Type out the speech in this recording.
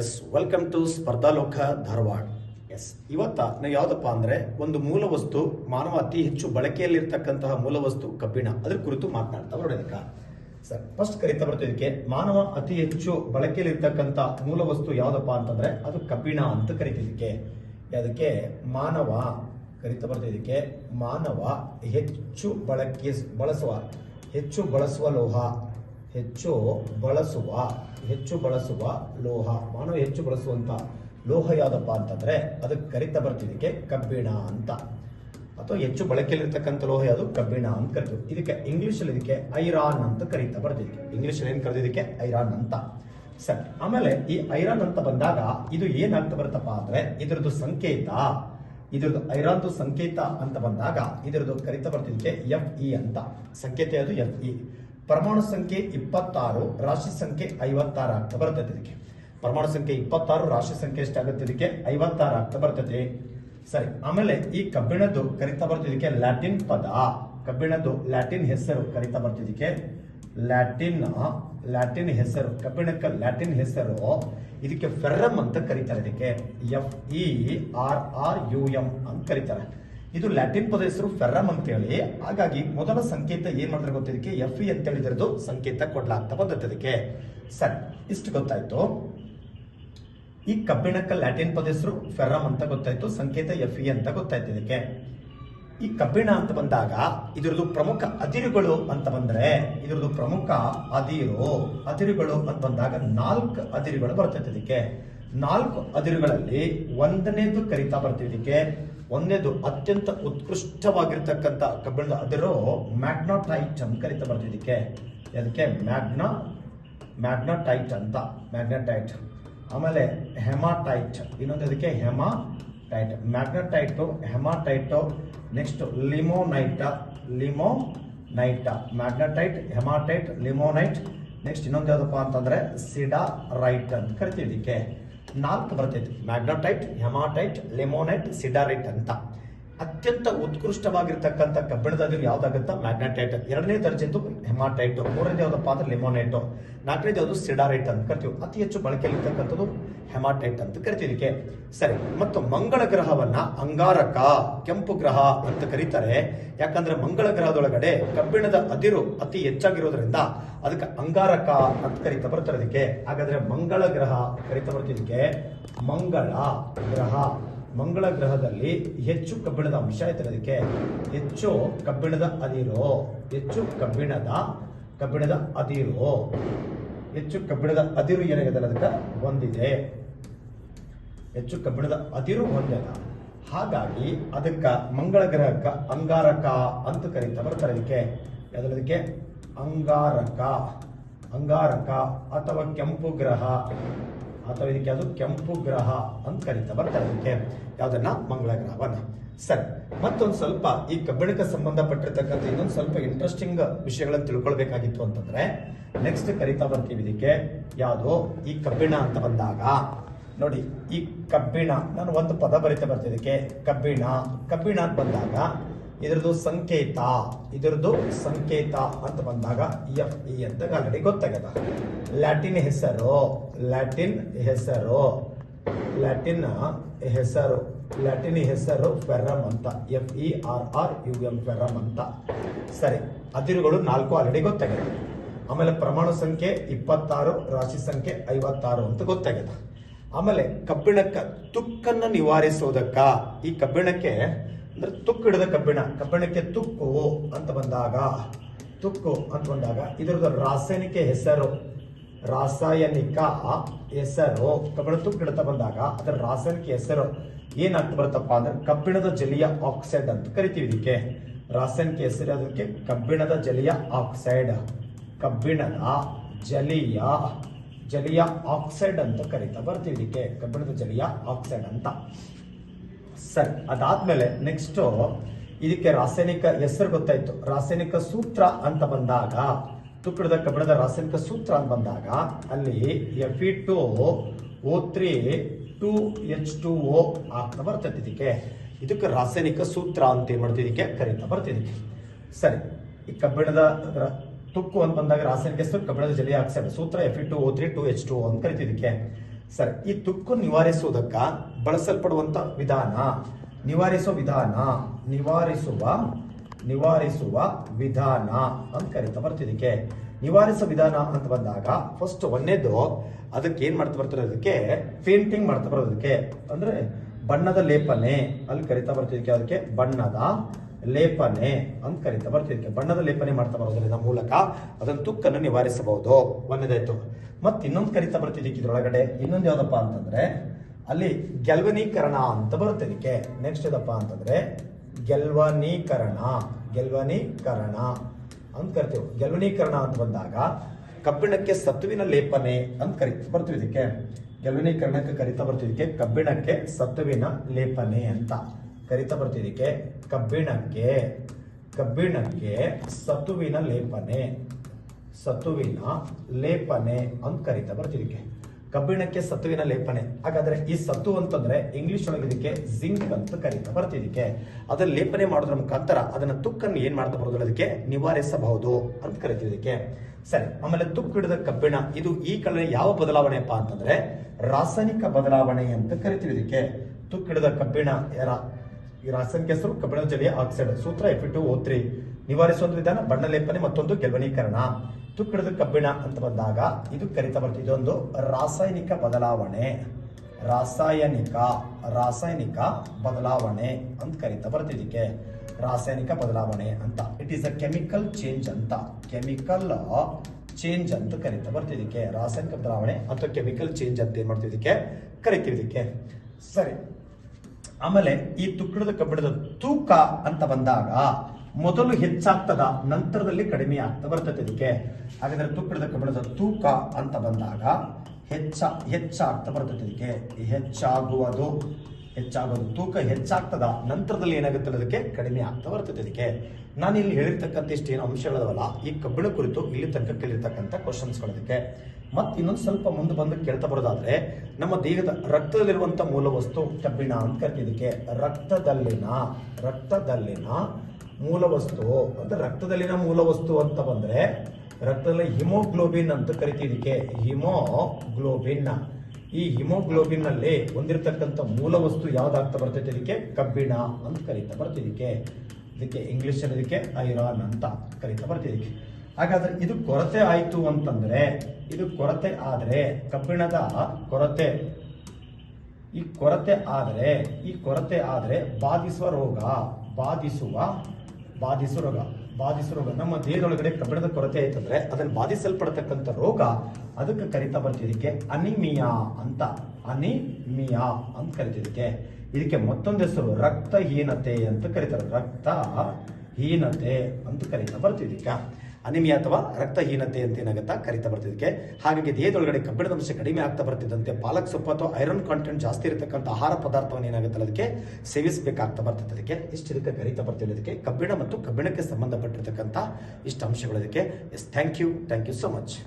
Yes welcome to Spardhaloka Dharwad. Yes, ಇವತ್ತ ನಾವು ಯಾವುದಪ್ಪ ಅಂದ್ರೆ ಒಂದು ಮೂಲ ವಸ್ತು ಮಾನವ ಅತಿ ಹೆಚ್ಚು ಬಳಕೆಯಲ್ಲಿರ್ತಕ್ಕಂತಹ ಮೂಲ ವಸ್ತು ಕಬ್ಬಿಣ. ಅದ್ರ ಕುರಿತು ಮಾತನಾಡ್ತಾ ಬರೋದಕ್ಕ. ಸರ್ ಫಸ್ಟ್ ಕರಿತಾ ಬರ್ತಿದ್ದಕ್ಕೆ ಮಾನವ ಅತಿ ಹೆಚ್ಚು ಬಳಕೆಯಲ್ಲಿರ್ತಕ್ಕಂಥ ಮೂಲ ವಸ್ತು ಯಾವುದಪ್ಪ ಅಂತಂದ್ರೆ ಅದು ಕಬ್ಬಿಣ ಅಂತ ಕರಿತಿದ್ದಕ್ಕೆ ಅದಕ್ಕೆ ಮಾನವ ಕರಿತಾ ಬರ್ತಿದ್ದಕ್ಕೆ ಮಾನವ ಹೆಚ್ಚು ಬಳಕೆ ಬಳಸುವ, ಹೆಚ್ಚು ಬಳಸುವ ಲೋಹ, ಹೆಚ್ಚು ಬಳಸುವ ಹೆಚ್ಚು ಬಳಸುವ ಲೋಹ, ಮಾನವ ಹೆಚ್ಚು ಬಳಸುವಂತ ಲೋಹ ಯಾವುದಪ್ಪ ಅಂತಂದ್ರೆ ಅದಕ್ಕೆ ಕರಿತ ಬರ್ತಿದ್ದಕ್ಕೆ ಕಬ್ಬಿಣ ಅಂತ. ಅಥವಾ ಹೆಚ್ಚು ಬಳಕೆಯಲ್ಲಿರ್ತಕ್ಕಂಥ ಲೋಹ ಯಾವುದು? ಕಬ್ಬಿಣ ಅಂತ ಕರಿತೀವಿ. ಇದಕ್ಕೆ ಇಂಗ್ಲಿಷ್ ಅಲ್ಲಿ ಇದಕ್ಕೆ ಐರಾನ್ ಅಂತ ಕರೀತಾ ಬರ್ತಿದ್ದಕ್ಕೆ ಇಂಗ್ಲಿಷ್ ಅಲ್ಲಿ ಏನ್ ಕರೆದಿದ್ದಕ್ಕೆ ಐರಾನ್ ಅಂತ. ಸರಿ, ಆಮೇಲೆ ಈ ಐರಾನ್ ಅಂತ ಬಂದಾಗ ಇದು ಏನಾಗ್ತಾ ಬರುತ್ತಪ್ಪ ಅಂದ್ರೆ ಇದರದ್ದು ಸಂಕೇತ. ಇದ್ರದ್ದು ಐರಾನ್ದು ಸಂಕೇತ ಅಂತ ಬಂದಾಗ ಇದರದ್ದು ಕರಿತ ಬರ್ತಿದ್ದಕ್ಕೆ ಎಫ್ ಇ ಅಂತ. ಸಂಕೇತ ಅದು ಎಫ್ ಇ ಪರಮಾಣು ಸಂಖ್ಯೆ ಇಪ್ಪತ್ತಾರು, ರಾಶಿ ಸಂಖ್ಯೆ ಐವತ್ತಾರು ಆಗ್ತಾ ಬರ್ತದೆ ಇದಕ್ಕೆ. ಪರಮಾಣು ಸಂಖ್ಯೆ ಇಪ್ಪತ್ತಾರು, ರಾಶಿ ಸಂಖ್ಯೆ ಎಷ್ಟಾಗುತ್ತೆ ಇದಕ್ಕೆ? ಐವತ್ತಾರು ಆಗ್ತಾ ಬರ್ತದೆ ಸರಿ, ಆಮೇಲೆ ಈ ಕಬ್ಬಿಣದ್ದು ಕರಿತಾ ಬರ್ತಿದ್ದಕ್ಕೆ ಲ್ಯಾಟಿನ್ ಪದ. ಕಬ್ಬಿಣದ್ದು ಲ್ಯಾಟಿನ್ ಹೆಸರು ಕರಿತಾ ಬರ್ತಿದ್ದಕ್ಕೆ ಲ್ಯಾಟಿನ್ ಲ್ಯಾಟಿನ್ ಹೆಸರು, ಕಬ್ಬಿಣಕ್ಕೆ ಲ್ಯಾಟಿನ್ ಹೆಸರು. ಇದಕ್ಕೆ ಫೆರಮ್ ಅಂತ ಕರೀತಾರೆ ಇದಕ್ಕೆ. F E R R U M ಅಂತ ಕರೀತಾರೆ. ಇದು ಲ್ಯಾಟಿನ್ ಪದ ಹೆಸರು ಫೆರಮ್ ಅಂತ ಹೇಳಿ ಹಾಗಾಗಿ ಮೊದಲ ಸಂಕೇತ ಏನ್ ಮಾಡಿದ್ರೆ ಗೊತ್ತಿದ್ದಕ್ಕೆ ಎಫ್ ಇ ಅಂತ ಹೇಳಿದ್ರದ್ದು ಸಂಕೇತ ಕೊಡ್ಲಾಗ್ತಾ ಅದಕ್ಕೆ ಸರಿ, ಇಷ್ಟು ಗೊತ್ತಾಯ್ತು. ಈ ಕಬ್ಬಿಣಕ್ಕೆ ಲ್ಯಾಟಿನ್ ಪದ ಹೆಸರು ಫೆರಮ್ ಅಂತ ಗೊತ್ತಾಯ್ತು, ಸಂಕೇತ ಎಫ್ ಇ ಅಂತ ಗೊತ್ತಾಯ್ತು ಇದಕ್ಕೆ. ಈ ಕಬ್ಬಿಣ ಅಂತ ಬಂದಾಗ ಇದರದ್ದು ಪ್ರಮುಖ ಅದಿರುಗಳು ಅಂತ ಬಂದ್ರೆ ಇದರದು ಪ್ರಮುಖ ಅದಿರು, ಅದಿರುಗಳು ಅಂತ ಬಂದಾಗ ನಾಲ್ಕು ಅದಿರುಗಳು ಬರ್ತೈತೆ ಇದಕ್ಕೆ. ನಾಲ್ಕು ಅದಿರುಗಳಲ್ಲಿ ಒಂದನೇದು ಕರಿತಾ ಬರ್ತೀವಿ ಒಂದನೇದು ಅತ್ಯಂತ ಉತ್ಕೃಷ್ಟವಾಗಿರ್ತಕ್ಕಂಥ ಕಬ್ಬಿಣದ ಅದಿರು ಮ್ಯಾಗ್ನಾಟೈಟ್ ಅಂತ ಕರಿತಾ ಬರ್ತೀವಿ ಇದಕ್ಕೆ ಅದಕ್ಕೆ ಮ್ಯಾಗ್ನಾ, ಮ್ಯಾಗ್ನಟೈಟ್ ಅಂತ. ಮ್ಯಾಗ್ನಟೈಟ್. ಆಮೇಲೆ ಹೆಮಾಟೈಟ್. ಇನ್ನೊಂದು ಅದಕ್ಕೆ ಹೆಮಾಟೈಟ್. ಹೆಮಾ ಹೆಮಾಟೈಟು, ನೆಕ್ಸ್ಟ್ ಲಿಮೋನೈಟ ಲಿಮೋನೈಟ. ಹೆಮಾ ಹೆಮಾಟೈಟ್, ಲಿಮೋನೈಟ್. ನೆಕ್ಸ್ಟ್ ಇನ್ನೊಂದು ಯಾವುದಪ್ಪ ಅಂತಂದ್ರೆ ಸಿಡಾ ರೈಟ್ ಅಂತ ಕರಿತೀವಿ ಇದಕ್ಕೆ ನಾಲ್ಕು ಬರ್ತೈತಿ. ಮ್ಯಾಗ್ನಟೈಟ್ ಹೆಮಾಟೈಟ್ ಲೆಮೋನೈಟ್ ಸಿಡಾರೈಟ್ ಅಂತ. ಅತ್ಯಂತ ಉತ್ಕೃಷ್ಟವಾಗಿರ್ತಕ್ಕಂಥ ಕಬ್ಬಿಣದ ಅದಿರು ಯಾವ್ದಾಗುತ್ತಾ? ಮ್ಯಾಗ್ನೆಟೈಟ್ ಎರಡನೇ ದರ್ಜೆದು ಹೆಮಾಟೈಟ್ ಮೂರನೇ ಯಾವ್ದಪ್ಪ ಅಂದ್ರೆ ಲಿಮೋನೈಟ್ ನಾಲ್ಕನೇದು ಯಾವುದು ಸಿಡಾರೈಟ್ ಅಂತ ಕರಿತೀವಿ. ಅತಿ ಹೆಚ್ಚು ಬಳಕೆಯಲ್ಲಿರ್ತಕ್ಕಂಥದ್ದು ಹೆಮಾಟೈಟ್ ಅಂತ ಕರಿತೀವಿ ಸರಿ, ಮತ್ತು ಮಂಗಳ ಗ್ರಹವನ್ನ ಅಂಗಾರಕ, ಕೆಂಪು ಗ್ರಹ ಅಂತ ಕರೀತಾರೆ. ಯಾಕಂದ್ರೆ ಮಂಗಳ ಗ್ರಹದೊಳಗಡೆ ಕಬ್ಬಿಣದ ಅದಿರು ಅತಿ ಹೆಚ್ಚಾಗಿರೋದ್ರಿಂದ ಅದಕ್ಕೆ ಅಂಗಾರಕ ಅಂತ ಕರಿತಾ ಬರ್ತಾರೆ ಅದಕ್ಕೆ ಹಾಗಾದ್ರೆ ಮಂಗಳ ಗ್ರಹ ಕರಿತಾ ಬರ್ತಿದ್ದಕ್ಕೆ ಮಂಗಳ ಗ್ರಹ. ಮಂಗಳ ಗ್ರಹದಲ್ಲಿ ಹೆಚ್ಚು ಕಬ್ಬಿಣದ ಅಂಶ ಐತೆ ಅದಕ್ಕೆ ಹೆಚ್ಚು ಕಬ್ಬಿಣದ ಅದಿರು. ಹೆಚ್ಚು ಕಬ್ಬಿಣದ ಕಬ್ಬಿಣದ ಅದಿರು. ಹೆಚ್ಚು ಕಬ್ಬಿಣದ ಅದಿರು ಏನಾಗಿದೆ ಅದಕ್ಕೆ? ಹೊಂದಿದೆ. ಹೆಚ್ಚು ಕಬ್ಬಿಣದ ಅದಿರು ಹೊಂದಿದ ಹಾಗಾಗಿ ಅದಕ್ಕ ಮಂಗಳ ಗ್ರಹಕ್ಕೆ ಅಂಗಾರಕ ಅಂತ ಕರೀತಾ ಬರ್ತಾರೆ ಅದಕ್ಕೆ ಅದಕ್ಕೆ ಅಂಗಾರಕ. ಅಂಗಾರಕ ಅಥವಾ ಕೆಂಪು ಗ್ರಹ. ಅಥವಾ ಇದಕ್ಕೆ ಅದು ಕೆಂಪು ಗ್ರಹ ಅಂತ ಕರೀತಾ ಬರ್ತಾರೆ ಅದಕ್ಕೆ ಯಾವ್ದನ್ನ? ಮಂಗಳ ಗ್ರಹವನ್ನ. ಸರಿ. ಮತ್ತೊಂದು ಸ್ವಲ್ಪ ಈ ಕಬ್ಬಿಣಕ್ಕೆ ಸಂಬಂಧಪಟ್ಟಿರ್ತಕ್ಕಂಥ ಇನ್ನೊಂದು ಸ್ವಲ್ಪ ಇಂಟ್ರೆಸ್ಟಿಂಗ್ ವಿಷಯಗಳನ್ನು ತಿಳ್ಕೊಳ್ಬೇಕಾಗಿತ್ತು ಅಂತಂದ್ರೆ ನೆಕ್ಸ್ಟ್ ಕರಿತಾ ಬರ್ತೀವಿ ಇದಕ್ಕೆ. ಯಾವುದು? ಈ ಕಬ್ಬಿಣ ಅಂತ ಬಂದಾಗ. ನೋಡಿ, ಈ ಕಬ್ಬಿಣ, ನಾನು ಒಂದು ಪದ ಬರಿತಾ ಬರ್ತಿದ್ದಕ್ಕೆ. ಕಬ್ಬಿಣ. ಕಬ್ಬಿಣ ಅಂತ ಬಂದಾಗ ಇದರದ್ದು ಸಂಕೇತ ಇದರದ್ದು ಸಂಕೇತ ಅಂತ ಬಂದಾಗ ಎಫ್ ಇ ಅಂತ ಆಲ್ರೆಡಿ ಗೊತ್ತಾಗದ ಲ್ಯಾಟಿನ್ ಹೆಸರು ಲ್ಯಾಟಿನ್ ಹೆಸರು ಲ್ಯಾಟಿನ್ ಹೆಸರು ಲ್ಯಾಟಿನ್ ಹೆಸರು ಫೆರಮ್ ಅಂತ F E R R U M ferrum ಅಂತ. ಸರಿ, ಅದಿರುಗಳು ನಾಲ್ಕು ಆಲ್ರೆಡಿ ಗೊತ್ತಾಗಿದೆ ಆಮೇಲೆ ಪ್ರಮಾಣ ಸಂಖ್ಯೆ ಇಪ್ಪತ್ತಾರು, ರಾಶಿ ಸಂಖ್ಯೆ ಐವತ್ತಾರು ಅಂತ ಗೊತ್ತಾಗಿದೆ ಆಮೇಲೆ ಕಬ್ಬಿಣಕ್ಕ ತುಕ್ಕನ್ನು ನಿವಾರಿಸೋದಕ್ಕ ಈ ಕಬ್ಬಿಣಕ್ಕೆ ಅಂದ್ರೆ ತುಕ್ಕು ಹಿಡಿದ ಕಬ್ಬಿಣ. ಕಬ್ಬಿಣಕ್ಕೆ ತುಕ್ಕು ಅಂತ ಬಂದಾಗ, ತುಕ್ಕು ಅಂತ ಬಂದಾಗ ಇದರದ ರಾಸಾಯನಿಕ ಹೆಸರು. ರಾಸಾಯನಿಕ ಹೆಸರು. ಕಬ್ಬಿಣ ತುಕ್ಕು ಬಂದಾಗ ಅದರ ರಾಸಾಯನಿಕ ಹೆಸರು ಏನಾಗ್ತಾ ಬರುತ್ತಪ್ಪ ಅಂದ್ರೆ ಕಬ್ಬಿಣದ ಜಲೀಯ ಆಕ್ಸೈಡ್ ಅಂತ ಕರಿತೀವಿ ಇದಕ್ಕೆ. ರಾಸಾಯನಿಕ ಹೆಸರು ಅದಕ್ಕೆ ಕಬ್ಬಿಣದ ಜಲೀಯ ಆಕ್ಸೈಡ್. ಕಬ್ಬಿಣದ ಜಲೀಯ ಜಲೀಯ ಆಕ್ಸೈಡ್ ಅಂತ ಕರಿತಾ ಬರ್ತೀವಿ ಇದಕ್ಕೆ. ಕಬ್ಬಿಣದ ಜಲೀಯ ಆಕ್ಸೈಡ್ ಅಂತ. ಸರಿ, ಅದಾದ್ಮೇಲೆ ನೆಕ್ಸ್ಟ್ ಇದಕ್ಕೆ ರಾಸಾಯನಿಕ ಹೆಸರು ಗೊತ್ತಾಯ್ತು. ರಾಸಾಯನಿಕ ಸೂತ್ರ ಅಂತ ಬಂದಾಗ ತುಕ್ಕಡದ ಕಬ್ಬಿಣದ ರಾಸಾಯನಿಕ ಸೂತ್ರ ಅಂತ ಬಂದಾಗ, ಅಲ್ಲಿ F E two O three two H two O ಆಗ್ತಾ ಬರ್ತೈತಿ ಇದಕ್ಕೆ. ಇದಕ್ಕೆ ರಾಸಾಯನಿಕ ಸೂತ್ರ ಅಂತ ಏನ್ ಮಾಡ್ತೀವಿ ಇದಕ್ಕೆ? ಕರೀತಾ ಬರ್ತಿದ್ದಕ್ಕೆ ಸರಿ, ಈ ಕಬ್ಬಿಣದ ತುಕ್ಕು ಅಂತ ಬಂದಾಗ ರಾಸಾಯನಿಕ ಹೆಸರು ಕಬ್ಬಿಣದ ಜಲೀಯ ಆಕ್ಸೈಡ್ ಸೂತ್ರ F E two O three two H two ಅಂತ ಕರಿತಿದ್ದಕ್ಕೆ ಸರಿ, ಈ ತುಕ್ಕು ನಿವಾರಿಸುವುದಕ್ಕ ಬಳಸಲ್ಪಡುವಂತ ವಿಧಾನ? ನಿವಾರಿಸುವ ವಿಧಾನ, ನಿವಾರಿಸುವ ನಿವಾರಿಸುವ ವಿಧಾನ ಅಂತ ಕರಿತಾ ಬರ್ತಿದ್ದಕ್ಕೆ. ನಿವಾರಿಸುವ ವಿಧಾನ ಅಂತ ಬಂದಾಗ ಫಸ್ಟ್ ಒಂದೇದು, ಅದಕ್ಕೆ ಏನ್ ಮಾಡ್ತಾ ಬರ್ತಾರೆ ಅದಕ್ಕೆ? ಪೇಂಟಿಂಗ್ ಮಾಡ್ತಾ ಬರೋದಕ್ಕೆ. ಅಂದ್ರೆ ಬಣ್ಣದ ಲೇಪನೆ, ಅಲ್ಲಿ ಕರಿತಾ ಬರ್ತಿದ್ದಕ್ಕೆ ಅದಕ್ಕೆ ಬಣ್ಣದ ಲೇಪನೆ ಅಂತ ಕರಿತಾ ಬರ್ತಿದ್ದಕ್ಕೆ ಬಣ್ಣದ ಲೇಪನೆ ಮಾಡ್ತಾ ಬರೋದ್ರಿಂದ ಮೂಲಕ ಅದನ್ನ ತುಕ್ಕನ್ನು ನಿವಾರಿಸಬಹುದು. ಒಂದೇದಾಯ್ತು ಮತ್ತೆ ಇನ್ನೊಂದು ಕರಿತಾ ಬರ್ತಿದ್ದಕ್ಕೆ ಇದ್ರೊಳಗಡೆ. ಇನ್ನೊಂದು ಯಾವ್ದಪ್ಪ ಅಂತಂದ್ರೆ, ಅಲ್ಲಿ ಗೆಲ್ವನೀಕರಣ ಅಂತ ಬರುತ್ತೆ ಇದಕ್ಕೆ. ನೆಕ್ಸ್ಟ್ ಇದಪ್ಪ ಅಂತಂದ್ರೆ, ಗೆಲ್ವನೀಕರಣ ಗೆಲ್ವನೀಕರಣ ಅಂತ ಕರಿತೀವಿ. ಗೆಲ್ವನೀಕರಣ ಅಂತ ಬಂದಾಗ ಕಬ್ಬಿಣಕ್ಕೆ ಸತ್ವಿನ ಲೇಪನೆ ಅಂತ ಕರಿ ಬರ್ತೀವಿ ಇದಕ್ಕೆ. ಗೆಲ್ವನೀಕರಣಕ್ಕೆ ಕರಿತಾ ಬರ್ತಿದ್ದಕ್ಕೆ ಕಬ್ಬಿಣಕ್ಕೆ ಸತ್ವಿನ ಲೇಪನೆ ಅಂತ. ಕರಿತಾ ಬರ್ತಿದ್ದಕ್ಕೆ, ಕಬ್ಬಿಣಕ್ಕೆ ಕಬ್ಬಿಣಕ್ಕೆ ಸತುವಿನ ಲೇಪನೆ ಸತುವಿನ ಲೇಪನೆ ಅಂತ ಕರಿತಾ ಬರ್ತಿದ್ದಕ್ಕೆ. ಕಬ್ಬಿಣಕ್ಕೆ ಸತುವಿನ ಲೇಪನೆ. ಹಾಗಾದ್ರೆ ಈ ಸತು ಅಂತಂದ್ರೆ ಇಂಗ್ಲಿಷ್ ಒಳಗೆ ಇದಕ್ಕೆ ಜಿಂಕ್ ಅಂತ ಕರಿತಾ ಬರ್ತಿದ್ದಕ್ಕೆ. ಅದನ್ನ ಲೇಪನೆ ಮಾಡೋದ್ರ ಮುಖಾಂತರ ಅದನ್ನ ತುಕ್ಕನ್ನು ಏನ್ ಮಾಡ್ತಾ ಬರೋದಿಲ್ಲ ಅದಕ್ಕೆ ನಿವಾರಿಸಬಹುದು ಅಂತ ಕರಿತೀವಿ ಇದಕ್ಕೆ ಸರಿ, ಆಮೇಲೆ ತುಕ್ಕು ಹಿಡಿದ ಕಬ್ಬಿಣ, ಇದು ಈ ಕಡೆ ಯಾವ ಬದಲಾವಣೆಯಪ್ಪ ಅಂತಂದ್ರೆ ರಾಸಾಯನಿಕ ಬದಲಾವಣೆ ಅಂತ ಕರಿತೀವಿ ಇದಕ್ಕೆ ತುಕ್ಕು ಹಿಡಿದ ಕಬ್ಬಿಣ ಈ ರಾಸಾಯನಿಕ ಹೆಸರು ಕಬ್ಬಿಣದ ಜಲೀಯ ಆಕ್ಸೈಡ್, ಸೂತ್ರ ಎಫ್ ಟು ಓ ತ್ರೀ ನಿವಾರಿಸುವ ವಿಧಾನ, ಬಣ್ಣ ಲೇಪನೆ ಮತ್ತೊಂದು ಗೆಲ್ವನೀಕರಣ. ತುಕ್ಕಿಡಿದ ಕಬ್ಬಿಣ ಅಂತ ಬಂದಾಗ ಇದು ಕರಿತ ಬರ್ತದೆ. ಇದೊಂದು ರಾಸಾಯನಿಕ ಬದಲಾವಣೆ. ರಾಸಾಯನಿಕ ರಾಸಾಯನಿಕ ಬದಲಾವಣೆ ಅಂತ ಕರಿತಾ ಬರ್ತಿದ್ದಕ್ಕೆ ರಾಸಾಯನಿಕ ಬದಲಾವಣೆ ಅಂತ. It is a chemical change ಅಂತ. ಕೆಮಿಕಲ್ ಚೇಂಜ್ ಅಂತ ಕರಿತಾ ಬರ್ತಿದ್ದಕ್ಕೆ ರಾಸಾಯನಿಕ ಬದಲಾವಣೆ ಅಥವಾ ಕೆಮಿಕಲ್ ಚೇಂಜ್ ಅಂತ ಏನ್ ಮಾಡ್ತಿದ್ದಕ್ಕೆ ಕರಿತೀವಿ ಸರಿ. ಆಮೇಲೆ ಈ ತುಕ್ಕಡದ ಕಬ್ಬಿಣದ ತೂಕ ಅಂತ ಬಂದಾಗ ಮೊದಲು ಹೆಚ್ಚಾಗ್ತದ, ನಂತರದಲ್ಲಿ ಕಡಿಮೆ ಆಗ್ತಾ ಬರ್ತದೆ ಇದಕ್ಕೆ. ಹಾಗಾದ್ರೆ ತುಕ್ಕಡದ ಕಬ್ಬಿಣದ ತೂಕ ಅಂತ ಬಂದಾಗ ಹೆಚ್ಚ, ಹೆಚ್ಚಾಗ್ತಾ ಬರ್ತದೆ ಇದಕ್ಕೆ. ಹೆಚ್ಚಾಗುವುದು ಹೆಚ್ಚಾಗೋದು ತೂಕ ಹೆಚ್ಚಾಗ್ತದ, ನಂತರದಲ್ಲಿ ಏನಾಗುತ್ತೆ ಅದಕ್ಕೆ? ಕಡಿಮೆ ಆಗ್ತಾ ಬರ್ತದೆ ಇದಕ್ಕೆ. ನಾನು ಇಲ್ಲಿ ಹೇಳಿರ್ತಕ್ಕಂಥ ಇಷ್ಟೇನು ಅಂಶಗಳದವಲ್ಲ ಈ ಕಬ್ಬಿಣ ಕುರಿತು ಇಲ್ಲಿ ತನಕ ಕೇಳಿರ್ತಕ್ಕಂಥ ಕ್ವಶನ್ಸ್ಗಳದಕ್ಕೆ ಮತ್ತೆ ಇನ್ನೊಂದು ಸ್ವಲ್ಪ ಮುಂದೆ ಬಂದು ಕೇಳ್ತಾ ಬರೋದಾದ್ರೆ, ನಮ್ಮ ದೇಹದ ರಕ್ತದಲ್ಲಿರುವಂತ ಮೂಲ ವಸ್ತು ಕಬ್ಬಿಣ ಅಂತ ಕರಿತಿದ್ದಕ್ಕೆ ರಕ್ತದಲ್ಲಿನ ರಕ್ತದಲ್ಲಿನ ಮೂಲ ವಸ್ತು ಅಂದ್ರೆ ರಕ್ತದಲ್ಲಿನ ಮೂಲ ವಸ್ತು ಅಂತ ಬಂದ್ರೆ, ರಕ್ತದಲ್ಲಿ ಹಿಮೋಗ್ಲೋಬಿನ್ ಅಂತ ಕರಿತಿದ್ದಕ್ಕೆ ಹಿಮೋಗ್ಲೋಬಿನ್. ಈ ಹಿಮೋಗ್ಲೋಬಿನ್ನಲ್ಲಿ ಹೊಂದಿರತಕ್ಕಂಥ ಮೂಲ ವಸ್ತು ಯಾವ್ದಾಗ್ತಾ ಬರ್ತೈತೆ ಇದಕ್ಕೆ? ಕಬ್ಬಿಣ ಅಂತ ಕರೀತಾ ಬರ್ತಿದ್ದಕ್ಕೆ ಇದಕ್ಕೆ. ಇಂಗ್ಲಿಷ್ ಇದಕ್ಕೆ ಐರಾನ್ ಅಂತ ಕರೀತಾ ಬರ್ತಿದ್ದಕ್ಕೆ ಹಾಗಾದ್ರೆ ಇದು ಕೊರತೆ ಆಯಿತು ಅಂತಂದ್ರೆ, ಇದು ಕೊರತೆ ಆದರೆ ಕಬ್ಬಿಣದ ಕೊರತೆ. ಈ ಕೊರತೆ ಆದರೆ, ಈ ಕೊರತೆ ಆದರೆ ಬಾಧಿಸುವ ರೋಗ, ಬಾಧಿಸುವ ಬಾಧಿಸುವ ರೋಗ. ಬಾಧಿಸುವ ರೋಗ. ನಮ್ಮ ದೇಹದೊಳಗಡೆ ಕಬ್ಬಿಣದ ಕೊರತೆ ಆಯ್ತಂದ್ರೆ ಅದನ್ನು ಬಾಧಿಸಲ್ಪಡತಕ್ಕಂಥ ರೋಗ, ಅದಕ್ಕೆ ಕರಿತಾ ಬರ್ತಿದ್ದಕ್ಕೆ ಅನಿಮಿಯಾ ಅಂತ. ಅನಿಮಿಯಾ ಅಂತ ಕರಿತಿದ್ದಕ್ಕೆ ಇದಕ್ಕೆ. ಮತ್ತೊಂದು ಹೆಸರು ರಕ್ತಹೀನತೆ ಅಂತ ಕರೀತಾರೆ. ರಕ್ತ ಹೀನತೆ ಅಂತ ಕರಿತಾ ಬರ್ತಿದ್ದಕ್ಕೆ ಅನಿಮಿಯಾ ಅಥವಾ ರಕ್ತಹೀನತೆ ಅಂತ ಏನಾಗುತ್ತಾ ಕರಿತಾ ಬರ್ತಿದ್ದಕ್ಕೆ ಹಾಗಾಗಿ ದೇಹದೊಳಗಡೆ ಕಬ್ಬಿಣದ ಅಂಶ ಕಡಿಮೆ ಆಗ್ತಾ ಬರ್ತಿದ್ದಂತೆ ಪಾಲಕ್ ಸೊಪ್ಪು ಅಥವಾ ಐರನ್ ಕಾಂಟೆಂಟ್ ಜಾಸ್ತಿ ಇರತಕ್ಕಂಥ ಆಹಾರ ಪದಾರ್ಥವನ್ನು ಏನಾಗುತ್ತಲ್ಲ ಅದಕ್ಕೆ ಸೇವಿಸಬೇಕಾಗ್ತಾ ಬರ್ತದೆ ಅದಕ್ಕೆ ಇಷ್ಟು ಇದಕ್ಕೆ ಕರಿತಾ ಅದಕ್ಕೆ ಕಬ್ಬಿಣ ಮತ್ತು ಕಬ್ಬಿಣಕ್ಕೆ ಸಂಬಂಧಪಟ್ಟಿರ್ತಕ್ಕಂಥ ಇಷ್ಟು ಅಂಶಗಳು ಅದಕ್ಕೆ yes thank you thank you so much